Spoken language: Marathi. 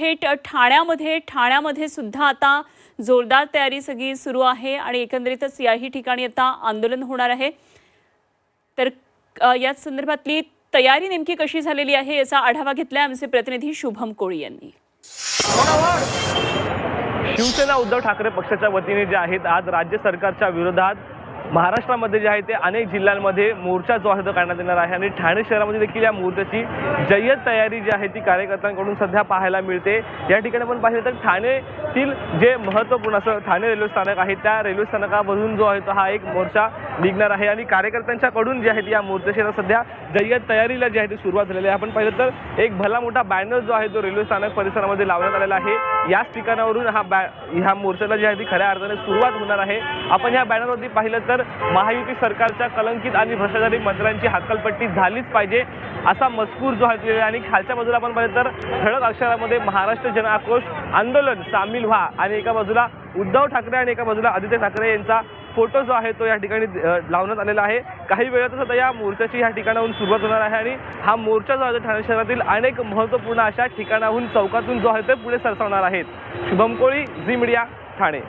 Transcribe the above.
थेट ठाण्यामध्ये ठाण्यामध्ये सुद्धा आता जोरदार तयारी सगळी सुरू आहे आणि एकंदरीतच याही ठिकाणी आता आंदोलन होणार आहे. तर याच संदर्भातली तयारी नेमकी कशी झालेली आहे याचा आढावा घेतलाय आमचे प्रतिनिधी शुभम कोळी यांनी. शिवसेना उद्धव ठाकरे पक्षाच्या वतीने जे आहेत आज राज्य सरकारच्या विरोधात महाराष्ट्रामध्ये जे आहे ते अनेक जिल्ह्यांमध्ये मोर्चा जो आहे तो काढण्यात येणार आहे. आणि ठाणे शहरामध्ये देखील या मोर्चाची जय्यत तयारी जी आहे ती कार्यकर्त्यांकडून सध्या पाहायला मिळते. या ठिकाणी आपण पाहिलं तर ठाणेतील जे महत्त्वपूर्ण असं ठाणे रेल्वे स्थानक आहे त्या रेल्वे स्थानकामधून जो आहे तो हा एक मोर्चा निघणार आहे आणि कार्यकर्त्यांच्याकडून जे आहेत या मोर्चाशीला सध्या जय्यत तयारीला जी आहे ती सुरुवात झालेली आहे. आपण पाहिलं तर एक भला मोठा बॅनर जो आहे तो रेल्वे स्थानक परिसरामध्ये लावण्यात आलेला आहे. याच ठिकाणावरून हा बॅ ह्या मोर्चाला जी आहे ती खऱ्या अर्थाने सुरुवात होणार आहे. आपण ह्या बॅनरवरती पाहिलं तर महायुती सरकारच्या कलंकित आणि भ्रष्टाचारी मंत्र्यांची हक्कलपट्टी झालीच पाहिजे असा मजकूर जो आहे आहे आणि खालच्या बाजूला आपण पाहिलं तर ठळक अक्षरामध्ये महाराष्ट्र जन आक्रोश आंदोलन सामील व्हा. आणि एका बाजूला उद्धव ठाकरे आणि एका बाजूला आदित्य ठाकरे यांचा फोटो जो आहे तो या ठिकाणी लावण्यात आलेला आहे. काही वेळातच आता या मोर्चाची या ठिकाणाहून सुरुवात होणार आहे आणि हा मोर्चा जो आहे ठाणे शहरातील अनेक महत्त्वपूर्ण अशा ठिकाणाहून चौकातून जो आहे तो पुढे सरसावणार आहेत शुभम कोळी झी मीडिया ठाणे.